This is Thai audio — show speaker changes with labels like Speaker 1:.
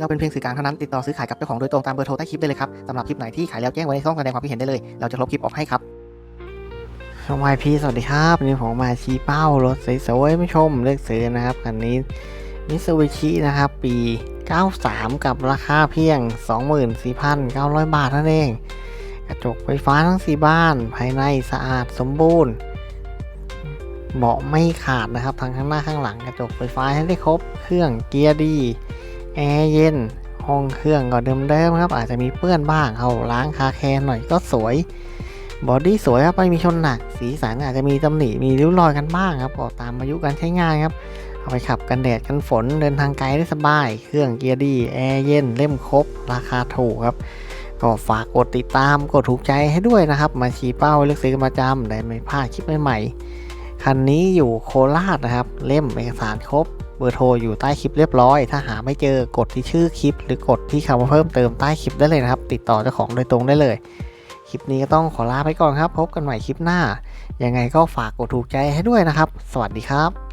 Speaker 1: เราเป็นเพียงสื่อกลางเท่านั้นติดต่อซื้อขายกับเจ้าของโดยตรงตามเบอร์โทรใต้คลิปได้เลยครับสำหรับคลิปไหนที่ขายแล้วแจ้งไว้ในช่องแสดงความคิดเห็นได้เลย เราจะลบคลิปออกให้ครับ
Speaker 2: ช่องวายพีสวัสดีครับวันนี้ผมมาชี้เป้ารถสวยๆไม่ชมเลือกซื้อนะครับคันนี้มิซูบิชินะครับปี 93 กับราคาเพียง 24,900 บาทนั่นเอง กระจกไฟฟ้าทั้ง 4 บ้าน ภายในสะอาดสมบูรณ์เบาะไม่ขาดนะครับทั้งข้างหน้าข้างหลังกระจกไฟฟ้าให้ได้ครบ เครื่องเกียร์ดี แอร์เย็น ห้องเครื่องก็เดิมๆครับ อาจจะมีเปื้อนบ้างเอาล้างคาแคร์หน่อยก็สวย บอดี้สวยครับไม่มีชนหนัก สีสันอาจจะมีตำหนิมีริ้วรอยกันบ้างครับก็ตามอายุการใช้งานครับ เอาไปขับกันแดดกันฝนเดินทางไกลได้สบาย เครื่องเกียร์ดีแอร์เย็นเล่มครบ ราคาถูกครับก็ฝากกดติดตามกดถูกใจให้ด้วยนะครับ มาชี้เป้าเลือกซื้อกันประจำได้ไม่พลาดคลิปใหม่ๆ คันนี้อยู่โคราชนะครับ เล่มเอกสารครบ เบอร์โทรอยู่ใต้คลิปเรียบร้อย ถ้าหาไม่เจอกดที่ชื่อคลิป หรือกดที่คำว่าเพิ่มเติมใต้คลิปได้เลยนะครับ ติดต่อเจ้าของโดยตรงได้เลย คลิปนี้ก็ต้องขอลาไปก่อนครับ พบกันใหม่คลิปหน้า ยังไงก็ฝากกดถูกใจให้ด้วยนะครับ สวัสดีครับ